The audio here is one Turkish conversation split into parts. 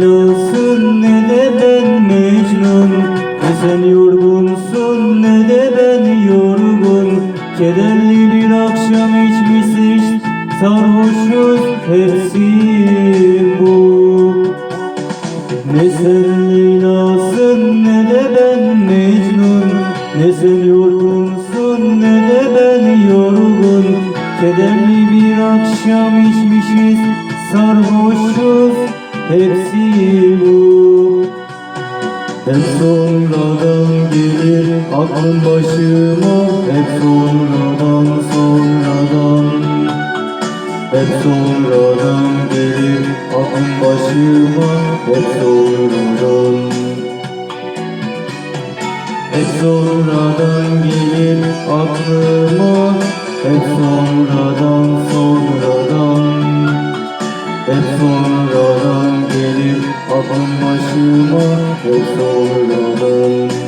Leyla'sın ne de ben Mecnun. Ne sen yorgunsun ne de ben yorgun. Kederli bir akşam içmişiz. Sarhoşuz hepsi bu. Ne sen Leyla'sın ne de ben Mecnun. Ne sen yorgunsun ne de ben yorgun. Kederli bir akşam içmişiz. Sarhoşuz hepsi bu. Hep sonradan gelir aklım başıma. Hep sonradan sonradan. Hep sonradan gelir aklım başıma. Hep sonradan. Hep sonradan gelir aklıma Hep sonradan hep sonradan gelir aklım başıma Hep sonradan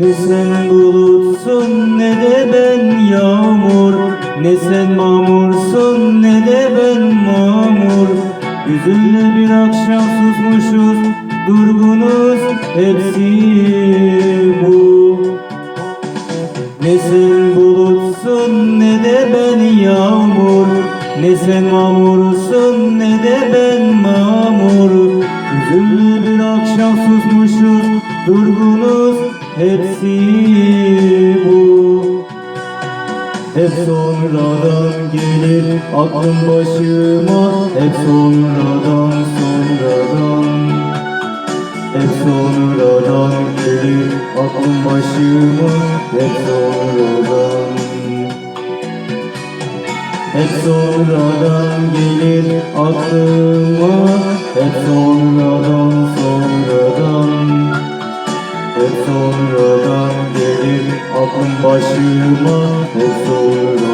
Ne sen bulutsun ne de ben yağmur. Ne sen mamursun ne de ben mamur. Hüzünlü bir akşam susmuşuz Durgunuz hepsi bu. Ne sen bulutsun ne de ben yağmur. Ne sen mamursun ne de ben mamur. Akşam susmuşuz Durgunuz hepsi bu. Hep sonradan gelir aklım başıma Hep sonradan sonradan. Hep sonradan gelir aklım başıma Hep sonradan. Hep sonradan gelir aklıma Hep sonradan başıma Hep sonradan